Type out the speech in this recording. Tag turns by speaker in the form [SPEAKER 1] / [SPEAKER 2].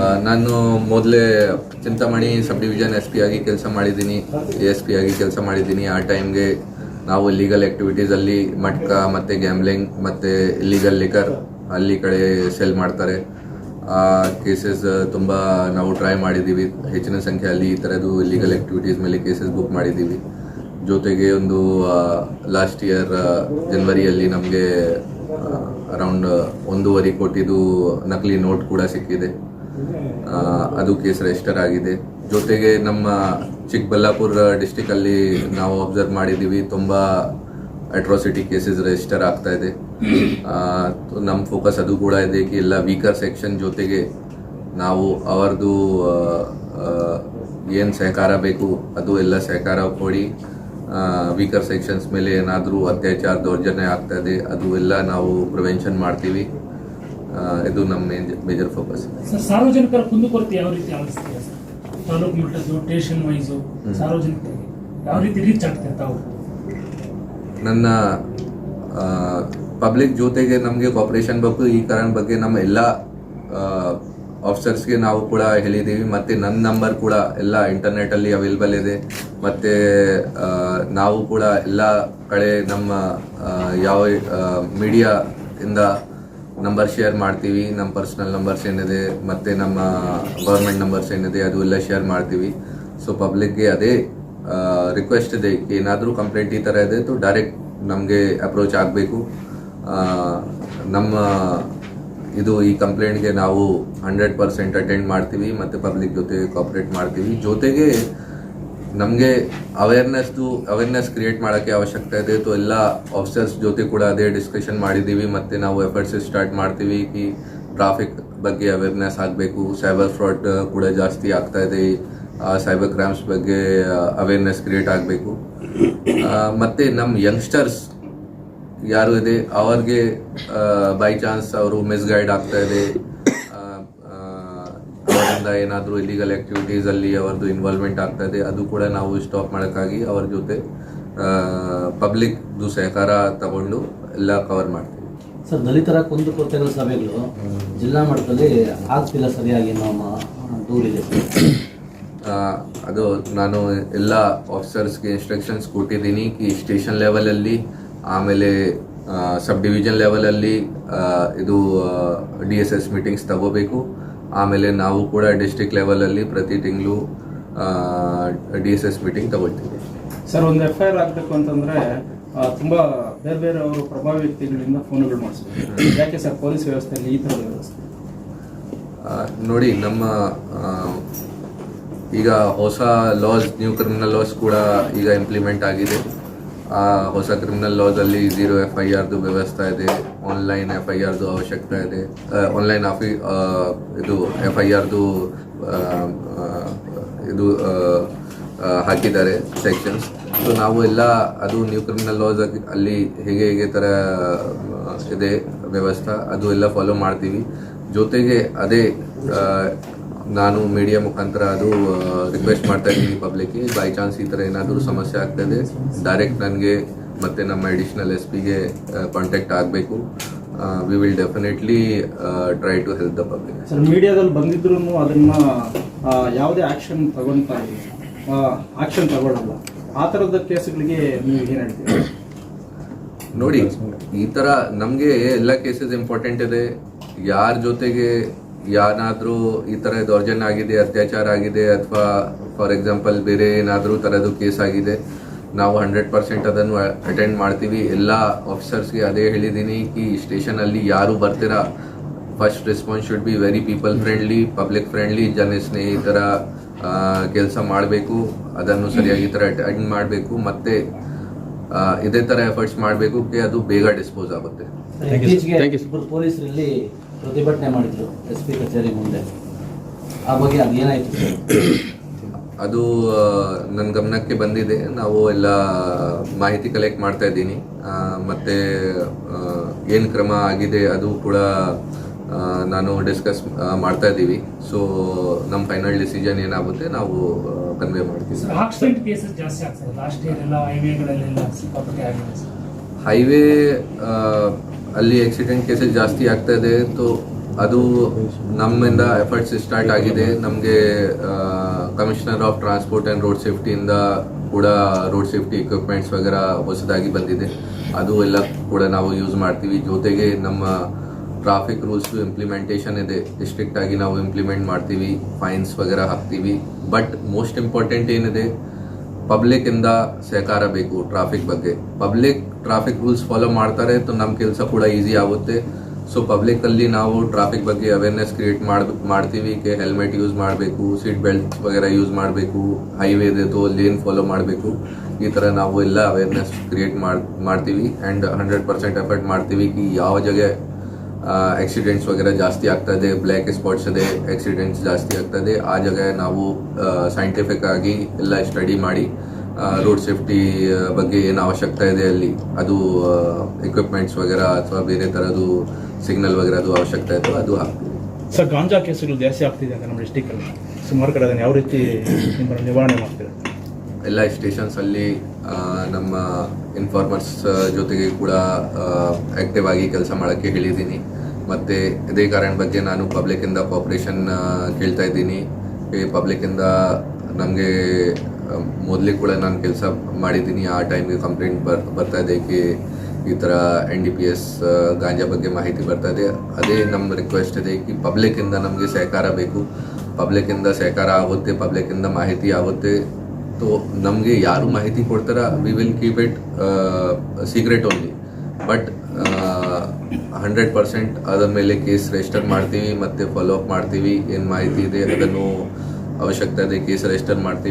[SPEAKER 1] ಆ, ನಾನು ಮೊದಲೇ Chintamani sub division S P ಆಗಿ ಕೆಲಸ ಮಾಡಿದ್ದೀನಿ ಎಸ್ ಪಿ ಆಗಿ ಕೆಲಸ ಮಾಡಿದ್ದೀನಿ. ಆ ಟೈಮ್ಗೆ ನಾವು ಲೀಗಲ್ ಆ್ಯಕ್ಟಿವಿಟೀಸಲ್ಲಿ ಮಟ್ಕ ಮತ್ತು ಗ್ಯಾಮ್ಲಿಂಗ್ ಮತ್ತು ಲೀಗಲ್ ಲಿಕರ್ ಅಲ್ಲಿ ಕಡೆ ಸೆಲ್ ಮಾಡ್ತಾರೆ. ಕೇಸಸ್ ತುಂಬ ನಾವು ಟ್ರೈ ಮಾಡಿದ್ದೀವಿ. ಹೆಚ್ಚಿನ ಸಂಖ್ಯೆಯಲ್ಲಿ ಈ ಥರದ್ದು ಇಲ್ಲಿಗಲ್ ಆ್ಯಕ್ಟಿವಿಟೀಸ್ ಮೇಲೆ ಕೇಸಸ್ ಬುಕ್ ಮಾಡಿದ್ದೀವಿ. ಜೊತೆಗೆ ಒಂದು ಲಾಸ್ಟ್ ಇಯರ್ ಜನವರಿಯಲ್ಲಿ ನಮಗೆ ಅರೌಂಡ್ ಒಂದೂವರೆ ಕೋಟಿದು ನಕಲಿ ನೋಟ್ ಕೂಡ ಸಿಕ್ಕಿದೆ. ಅದು ಕೇಸ್ ರಿಜಿಸ್ಟರ್ ಆಗಿದೆ. ಜೊತೆಗೆ ನಮ್ಮ ಚಿಕ್ಕಬಳ್ಳಾಪುರ ಡಿಸ್ಟಿಕ್ ಅಲ್ಲಿ ನಾವು ಅಬ್ಸರ್ವ್ ಮಾಡಿದ್ದೀವಿ. ತುಂಬಾ ಅಟ್ರಾಸಿಟಿ ಕೇಸಸ್ ರಿಜಿಸ್ಟರ್ ಆಗ್ತಾ ಇದೆ. ನಮ್ಮ ಫೋಕಸ್ ಅದು ಕೂಡ ಇದೆ ಕಿ ಎಲ್ಲ ವೀಕರ್ ಸೆಕ್ಷನ್ ಜೊತೆಗೆ ನಾವು ಅವರದು ಏನು ಸಹಕಾರ ಬೇಕು ಅದು ಎಲ್ಲ ಸಹಕಾರ ಕೊಡಿ. ವೀಕರ್ ಸೆಕ್ಷನ್ಸ್ ಮೇಲೆ ಏನಾದರೂ ಅತ್ಯಾಚಾರ ದೌರ್ಜನ್ಯ ಆಗ್ತಾ ಇದೆ ಅದು ಎಲ್ಲ ನಾವು ಪ್ರಿವೆನ್ಷನ್ ಮಾಡ್ತೀವಿ. ಇದು ನಮ್ಮ ಮೇಜರ್ ಫೋಕಸ್
[SPEAKER 2] ಸರ್ ಸಾರ್ವಜನಿಕರ ಕುಂದುಕೊರತೆ ಯಾವ ರೀತಿ ಆಲಿಸ್ತೀರಾ ಸರ್? ತಾಲೂಕು ಮಟ್ಟದ್ದು ಸ್ಟೇಷನ್ ವೈಸು ಸಾರ್ವಜನಿಕರಿಗೆ ಯಾವ ರೀತಿ ರೀಚ್ ಆಗ್ತಾರೆ ತಾವು?
[SPEAKER 1] ನನ್ನ ಪಬ್ಲಿಕ್ ಜೊತೆಗೆ ನಮಗೆ ಕಾಪರೇಷನ್ ಬೇಕು, ಈ ಕಾರಣ ಬಗ್ಗೆ ನಮ್ಮ ಎಲ್ಲ ಆಫೀಸರ್ಸ್ಗೆ ನಾವು ಕೂಡ ಹೇಳಿದ್ದೀವಿ. ಮತ್ತು ನನ್ನ ನಂಬರ್ ಕೂಡ ಎಲ್ಲ ಇಂಟರ್ನೆಟಲ್ಲಿ ಅವೈಲೇಬಲ್ ಇದೆ. ಮತ್ತು ನಾವು ಕೂಡ ಎಲ್ಲ ಕಡೆ ನಮ್ಮ ಯಾವ ಮೀಡಿಯಾ ಇಂದ ನಂಬರ್ ಶೇರ್ ಮಾಡ್ತೀವಿ. ನಮ್ಮ ಪರ್ಸ್ನಲ್ ನಂಬರ್ಸ್ ಏನಿದೆ, ಮತ್ತು ನಮ್ಮ ಗೌರ್ಮೆಂಟ್ ನಂಬರ್ಸ್ ಏನಿದೆ, ಅದು ಎಲ್ಲ ಶೇರ್ ಮಾಡ್ತೀವಿ. ಸೊ ಪಬ್ಲಿಕ್ಗೆ ಅದೇ ರಿಕ್ವೆಸ್ಟ್ ಇದೆ. ಏನಾದರೂ ಕಂಪ್ಲೇಂಟ್ ಈ ಥರ ಇದೆ તો ಡೈರೆಕ್ಟ್ ನಮಗೆ ಅಪ್ರೋಚ್ ಆಗಬೇಕು. ನಮ್ಮ ಇದು ಈ ಕಂಪ್ಲೇಂಟ್ಗೆ ನಾವು ಹಂಡ್ರೆಡ್ ಪರ್ಸೆಂಟ್ ಅಟೆಂಡ್ ಮಾಡ್ತೀವಿ, ಮತ್ತು ಪಬ್ಲಿಕ್ ಜೊತೆ ಕಾಪ್ರೇಟ್ ಮಾಡ್ತೀವಿ. ಜೊತೆಗೆ ನಮಗೆ ಅವೇರ್ನೆಸ್ದು ಅವೇರ್ನೆಸ್ ಕ್ರಿಯೇಟ್ ಮಾಡೋಕ್ಕೆ ಅವಶ್ಯಕತೆ ಇದೆ. ಅಥವಾ ಎಲ್ಲ ಆಫೀಸರ್ಸ್ ಜೊತೆ ಕೂಡ ಅದೇ ಡಿಸ್ಕಷನ್ ಮಾಡಿದ್ದೀವಿ. ಮತ್ತು ನಾವು ಎಫರ್ಟ್ಸ್ ಸ್ಟಾರ್ಟ್ ಮಾಡ್ತೀವಿ ಕಿ ಟ್ರಾಫಿಕ್ ಬಗ್ಗೆ ಅವೇರ್ನೆಸ್ ಆಗಬೇಕು. ಸೈಬರ್ ಫ್ರಾಡ್ ಕೂಡ ಜಾಸ್ತಿ ಆಗ್ತಾ ಇದೆ. ಸೈಬರ್ ಕ್ರೈಮ್ಸ್ ಬಗ್ಗೆ ಅವೇರ್ನೆಸ್ ಕ್ರಿಯೇಟ್ ಆಗಬೇಕು. ಮತ್ತು ನಮ್ಮ ಯಂಗ್ಸ್ಟರ್ಸ್ ಯಾರು ಇದೆ ಅವ್ರಿಗೆ ಬೈ ಚಾನ್ಸ್ ಅವರು ಮಿಸ್ಗೈಡ್ ಆಗ್ತಾ ಇದೆ. ಅವರಿಂದ ಏನಾದರೂ ಇಲಿಗಲ್ ಆ್ಯಕ್ಟಿವಿಟೀಸಲ್ಲಿ ಅವ್ರದ್ದು ಇನ್ವಾಲ್ವ್ಮೆಂಟ್ ಆಗ್ತಾ ಇದೆ ಅದು ಕೂಡ ನಾವು ಸ್ಟಾಪ್ ಮಾಡೋಕ್ಕಾಗಿ ಅವ್ರ ಜೊತೆ ಪಬ್ಲಿಕ್ದು ಸಹಕಾರ ತಗೊಂಡು ಎಲ್ಲ ಕವರ್ ಮಾಡ್ತೀವಿ.
[SPEAKER 3] ಸರ್ ದಲಿತರ ಕುಂದುಕೊರತೆಗಳ ಸಭೆಗಳು ಜಿಲ್ಲಾ ಮಟ್ಟದಲ್ಲಿ ಆಗ್ತಿಲ್ಲ ಸರಿಯಾಗಿ ನಮ್ಮ ದೂರಿದೆ.
[SPEAKER 1] ಅದು ನಾನು ಎಲ್ಲ ಆಫೀಸರ್ಸ್ಗೆ ಇನ್ಸ್ಟ್ರಕ್ಷನ್ಸ್ ಕೊಟ್ಟಿದ್ದೀನಿ ಕಿ ಸ್ಟೇಷನ್ ಲೆವೆಲಲ್ಲಿ ಆಮೇಲೆ ಸಬ್ ಡಿವಿಷನ್ ಲೆವೆಲಲ್ಲಿ ಇದು ಡಿ ಎಸ್ ಎಸ್ ಮೀಟಿಂಗ್ಸ್ ತಗೋಬೇಕು. ಆಮೇಲೆ ನಾವು ಕೂಡ ಡಿಸ್ಟ್ರಿಕ್ಟ್ ಲೆವೆಲಲ್ಲಿ ಪ್ರತಿ ತಿಂಗಳು ಡಿ ಎಸ್ ಎಸ್ ಮೀಟಿಂಗ್ ತಗೊಳ್ತೀವಿ.
[SPEAKER 4] ಸರ್ ಒಂದು ಎಫ್ ಐ ಆರ್ ಆಗಬೇಕು ಅಂತಂದರೆ ತುಂಬ ಬೇರೆ ಬೇರೆ ಅವರು ಪ್ರಭಾವಿ ವ್ಯಕ್ತಿಗಳಿಂದ ಫೋನ್ಗಳು ಮಾಡಿಸ್ಬೇಕು ಯಾಕೆ ಸರ್ ಪೊಲೀಸ್ ವ್ಯವಸ್ಥೆಯಲ್ಲಿ ಈ ಥರದ ವ್ಯವಸ್ಥೆ?
[SPEAKER 1] ನೋಡಿ ನಮ್ಮ ಈಗ ಹೊಸ ಲಾಸ್ ನ್ಯೂ ಕ್ರಿಮಿನಲ್ ಲಾಸ್ ಕೂಡ ಈಗ ಇಂಪ್ಲಿಮೆಂಟ್ ಆಗಿದೆ. ಆ ಹೊಸ ಕ್ರಿಮಿನಲ್ ಲಾಸಲ್ಲಿ ಝೀರೋ ಎಫ್ ಐ ಆರ್ದು ವ್ಯವಸ್ಥೆ ಇದೆ ಆನ್ಲೈನ್ ಎಫ್ ಐ ಆರ್ದು ಅವಶ್ಯಕತೆ ಇದೆ. ಆನ್ಲೈನ್ ಆಫಿ ಇದು ಎಫ್ ಐ ಆರ್ದು ಇದು ಹಾಕಿದ್ದಾರೆ ಸೆಕ್ಷನ್ಸ್ ಸೊ ನಾವು ಎಲ್ಲ ಅದು ನ್ಯೂ ಕ್ರಿಮಿನಲ್ ಲಾಸ್ ಅಲ್ಲಿ ಹೇಗೆ ಹೇಗೆ ಥರ ಇದೆ ವ್ಯವಸ್ಥೆ, ಅದು ಎಲ್ಲ ಫಾಲೋ ಮಾಡ್ತೀವಿ. ಜೊತೆಗೆ ಅದೇ ನಾನು ಮೀಡಿಯಾ ಮುಖಾಂತರ ಅದು ರಿಕ್ವೆಸ್ಟ್ ಮಾಡ್ತಾ ಇದ್ದೀನಿ ಪಬ್ಲಿಕ್ಗೆ ಬೈ ಚಾನ್ಸ್ ಈ ಥರ ಏನಾದರೂ ಸಮಸ್ಯೆ ಆಗ್ತದೆ ಡೈರೆಕ್ಟ್ ನನಗೆ ಮತ್ತು ನಮ್ಮ ಎಡಿಷ್ನಲ್ ಎಸ್ ಪಿಗೆ ಕಾಂಟ್ಯಾಕ್ಟ್ ಆಗಬೇಕು. We will definitely try to help the public
[SPEAKER 4] sir ಮೀಡಿಯಾದಲ್ಲಿ ಬಂದಿದ್ರು ಅದನ್ನು ಯಾವುದೇ ಆ್ಯಕ್ಷನ್ ತಗೊಳ್ತಾ ಇಲ್ಲ. ಆ್ಯಕ್ಷನ್ ತಗೊಳ್ಳಲ್ಲ ಆ ಥರದ ಕೇಸ್ಗಳಿಗೆ ನೀವು ಏನು ಹೇಳ್ತೀರಾ?
[SPEAKER 1] ನೋಡಿ ಈ ಥರ ನಮಗೆ ಎಲ್ಲ ಕೇಸಸ್ ಇಂಪಾರ್ಟೆಂಟ್ ಇದೆ. ಯಾರ ಜೊತೆಗೆ ಯಾರಾದ್ರೂ ಈ ತರ ದೌರ್ಜನ್ಯ ಆಗಿದೆ ಅತ್ಯಾಚಾರ ಆಗಿದೆ ಅಥವಾ ಫಾರ್ ಎಕ್ಸಾಂಪಲ್ ಬೇರೆ ಏನಾದ್ರೂ ಥರದ್ದು ಕೇಸ್ ಆಗಿದೆ ನಾವು ಹಂಡ್ರೆಡ್ ಪರ್ಸೆಂಟ್ ಅದನ್ನು ಅಟೆಂಡ್ ಮಾಡ್ತೀವಿ. ಎಲ್ಲ ಆಫೀಸರ್ಸ್ಗೆ ಅದೇ ಹೇಳಿದ್ದೀನಿ ಈ ಸ್ಟೇಷನ್ ಅಲ್ಲಿ ಯಾರು ಬರ್ತೀರಾ? First response should be very people friendly public friendly ಜನ ಸ್ನೇಹಿತರ ಕೆಲಸ ಮಾಡಬೇಕು ಅದನ್ನು ಸರಿಯಾಗಿ ಈ ಥರ ಅಟೆಂಡ್ ಮಾಡಬೇಕು ಮತ್ತೆ ಇದೇ ತರ ಎಫರ್ಟ್ಸ್ ಮಾಡಬೇಕು ಅದು ಬೇಗ ಡಿಸ್ಪೋಸ್ ಆಗುತ್ತೆ.
[SPEAKER 3] ಪ್ರತಿಭಟನೆ ಮಾಡಿದ್ರು ಎಸ್ ಪಿ ಕಚೇರಿ ಮುಂದೆ. ಆ ಬಗ್ಗೆ ಅದೇನಾಯ್ತು ಏನಾಯ್ತು
[SPEAKER 1] ಅದು ನನ್ನ ಗಮನಕ್ಕೆ ಬಂದಿದೆ. ನಾವು ಎಲ್ಲ ಮಾಹಿತಿ ಕಲೆಕ್ಟ್ ಮಾಡ್ತಾ ಇದ್ದೀನಿ. ಮತ್ತೆ ಏನು ಕ್ರಮ ಆಗಿದೆ ಅದು ಕೂಡ ನಾನು ಡಿಸ್ಕಸ್ ಮಾಡ್ತಾ ಇದ್ದೀವಿ. ಸೊ ನಮ್ಮ ಫೈನಲ್ ಡಿಸಿಷನ್ ಏನಾಗುತ್ತೆ ನಾವು ಕನ್ವೆ ಮಾಡ್ತೀವಿ
[SPEAKER 2] ಆಕ್ಸಿಡೆಂಟ್ ಕೇಸಸ್ ಜಾಸ್ತಿ ಆಗ್ತದೆ. ಲಾಸ್ಟ್ ಇಯರ್ ಎಲ್ಲ ಹೈವೇಗಳಲ್ಲೆಲ್ಲ ಸಿಕ್ಕಾಪಟ್ಟೆ ಆಗಿದೆ
[SPEAKER 1] ಹೈವೇ ಅಲ್ಲಿ ಆಕ್ಸಿಡೆಂಟ್ ಕೇಸಸ್ ಜಾಸ್ತಿ ಆಗ್ತಾ ಇದೆ ಸೊ ಅದು ನಮ್ಮಿಂದ ಎಫರ್ಟ್ಸ್ ಸ್ಟಾರ್ಟ್ ಆಗಿದೆ. ನಮಗೆ commissioner of transport and road ಸೇಫ್ಟಿಯಿಂದ ಕೂಡ ರೋಡ್ ಸೇಫ್ಟಿ ಇಕ್ವಿಪ್ಮೆಂಟ್ಸ್ ವಗೇರ ಹೊಸದಾಗಿ ಬಂದಿದೆ. ಅದು ಎಲ್ಲ ಕೂಡ ನಾವು ಯೂಸ್ ಮಾಡ್ತೀವಿ. ಜೊತೆಗೆ ನಮ್ಮ ಟ್ರಾಫಿಕ್ ರೂಲ್ಸ್ ಇಂಪ್ಲಿಮೆಂಟೇಷನ್ ಇದೆ. ಸ್ಟ್ರಿಕ್ಟ್ ಆಗಿ ನಾವು ಇಂಪ್ಲಿಮೆಂಟ್ ಮಾಡ್ತೀವಿ ಫೈನ್ಸ್ ವಗೇರ ಹಾಕ್ತೀವಿ. ಬಟ್ ಮೋಸ್ಟ್ ಇಂಪಾರ್ಟೆಂಟ್ ಏನಿದೆ ಪಬ್ಲಿಕ್ ಇಂದ ಸಹಕಾರ ಬೇಕು ಟ್ರಾಫಿಕ್ ಬಗ್ಗೆ. ಪಬ್ಲಿಕ್ ಟ್ರಾಫಿಕ್ ರೂಲ್ಸ್ ಫಾಲೋ ಮಾಡ್ತಾರೆ ನಮ್ಮ ಕೆಲಸ ಕೂಡ ಈಸಿ ಆಗುತ್ತೆ. ಸೊ ಪಬ್ಲಿಕಲ್ಲಿ ನಾವು ಟ್ರಾಫಿಕ್ ಬಗ್ಗೆ ಅವೇರ್ನೆಸ್ ಕ್ರಿಯೇಟ್ ಮಾಡ್ ಮಾಡ್ತೀವಿ. ಕೆ ಹೆಲ್ಮೆಟ್ ಯೂಸ್ ಮಾಡಬೇಕು ಸೀಟ್ ಬೆಲ್ಟ್ ವಗೇರ ಯೂಸ್ ಮಾಡಬೇಕು ಹೈವೇ ತೋ ಲೇನ್ ಫಾಲೋ ಮಾಡಬೇಕು. ಈ ಥರ ನಾವು ಎಲ್ಲ ಅವೇರ್ನೆಸ್ ಕ್ರಿಯೇಟ್ ಮಾಡ್ತೀವಿ. ಆ್ಯಂಡ್ ಹಂಡ್ರೆಡ್ ಪರ್ಸೆಂಟ್ ಎಫರ್ಟ್ ಮಾಡ್ತೀವಿ ಕಿ ಯಾವ ಜಾಗ ಆಕ್ಸಿಡೆಂಟ್ಸ್ ವಗೇರ ಜಾಸ್ತಿ ಆಗ್ತದೆ ಬ್ಲ್ಯಾಕ್ ಸ್ಪಾಟ್ಸ್ ಇದೆ ಆಕ್ಸಿಡೆಂಟ್ಸ್ ಜಾಸ್ತಿ ಆಗ್ತದೆ, ಆ ಜಾಗ ನಾವು ಸೈಂಟಿಫಿಕ್ ಆಗಿ ಎಲ್ಲ ಸ್ಟಡಿ ಮಾಡಿ ರೋಡ್ ಸೇಫ್ಟಿ ಬಗ್ಗೆ ಏನು ಅವಶ್ಯಕತೆ ಇದೆ ಅಲ್ಲಿ? ಅದು ಎಕ್ವಿಪ್ಮೆಂಟ್ಸ್ ವಗೇರಾ ಅಥವಾ ಬೇರೆ ಥರದ್ದು ಸಿಗ್ನಲ್ ವಗೇರ ಅದು ಅವಶ್ಯಕತೆ ಇತ್ತು ಅದು ಹಾಕ್ತೀವಿ
[SPEAKER 5] ಸರ್ ಗಾಂಜಾ ಕೇಸುಗಳು ಜಾಸ್ತಿ ಆಗ್ತಿದೆ ನಮ್ಮ ಡಿಸ್ಟಿಕಲ್ಲಿ ಸುಮಾರು ಕಡೆ ಅದನ್ನು ಯಾವ ರೀತಿ ನಿವಾರಣೆ ಮಾಡ್ತೀರಾ?
[SPEAKER 1] ಎಲ್ಲ ಸ್ಟೇಷನ್ಸ್ ಅಲ್ಲಿ ನಮ್ಮ ಇನ್ಫಾರ್ಮರ್ಸ್ ಜೊತೆಗೆ ಕೂಡ ಆಕ್ಟಿವ್ ಆಗಿ ಕೆಲಸ ಮಾಡೋಕ್ಕೆ ಹೇಳಿದ್ದೀನಿ. ಮತ್ತೆ ಇದೇ ಕಾರಣ ಬಗ್ಗೆ ನಾನು ಪಬ್ಲಿಕ್ ಇಂದ ಕೋಪರೇಷನ್ ಕೇಳ್ತಾ ಇದ್ದೀನಿ. ಪಬ್ಲಿಕ್ ಇಂದ ನಮಗೆ ಮೊದಲೇ ಕೂಡ ನಾನು ಕೆಲಸ ಮಾಡಿದ್ದೀನಿ. ಆ ಟೈಮ್ಗೆ ಕಂಪ್ಲೇಂಟ್ ಬರ್, ಬರ್ತಾ ಇದೆ ಕಿ, ಈ ಥರ N D P S ganja ಬಗ್ಗೆ ಮಾಹಿತಿ ಬರ್ತಾ ಇದೆ. ಅದೇ ನಮ್ಮ ರಿಕ್ವೆಸ್ಟ್ ಇದೆ ಕಿ ಪಬ್ಲಿಕ್ಕಿಂದ ನಮಗೆ ಸಹಕಾರ ಬೇಕು. ಪಬ್ಲಿಕ್ಕಿಂದ ಸಹಕಾರ ಆಗುತ್ತೆ ಪಬ್ಲಿಕ್ಕಿಂದ ಮಾಹಿತಿ ಆಗುತ್ತೆ. ಸೊ ನಮಗೆ ಯಾರು ಮಾಹಿತಿ ಕೊಡ್ತಾರ we will keep it secret only but hundred percent ಅದರ ಮೇಲೆ ಕೇಸ್ ರಿಜಿಸ್ಟರ್ ಮಾಡ್ತೀವಿ, ಮತ್ತೆ ಫಾಲೋ ಅಪ್ ಮಾಡ್ತೀವಿ, ಏನು ಮಾಹಿತಿ ಇದೆ ಅದನ್ನು ಅವಶ್ಯಕತೆ ಇದೆ ಕೇಸ್ ರಿಜಿಸ್ಟರ್ ಮಾಡ್ತೀವಿ.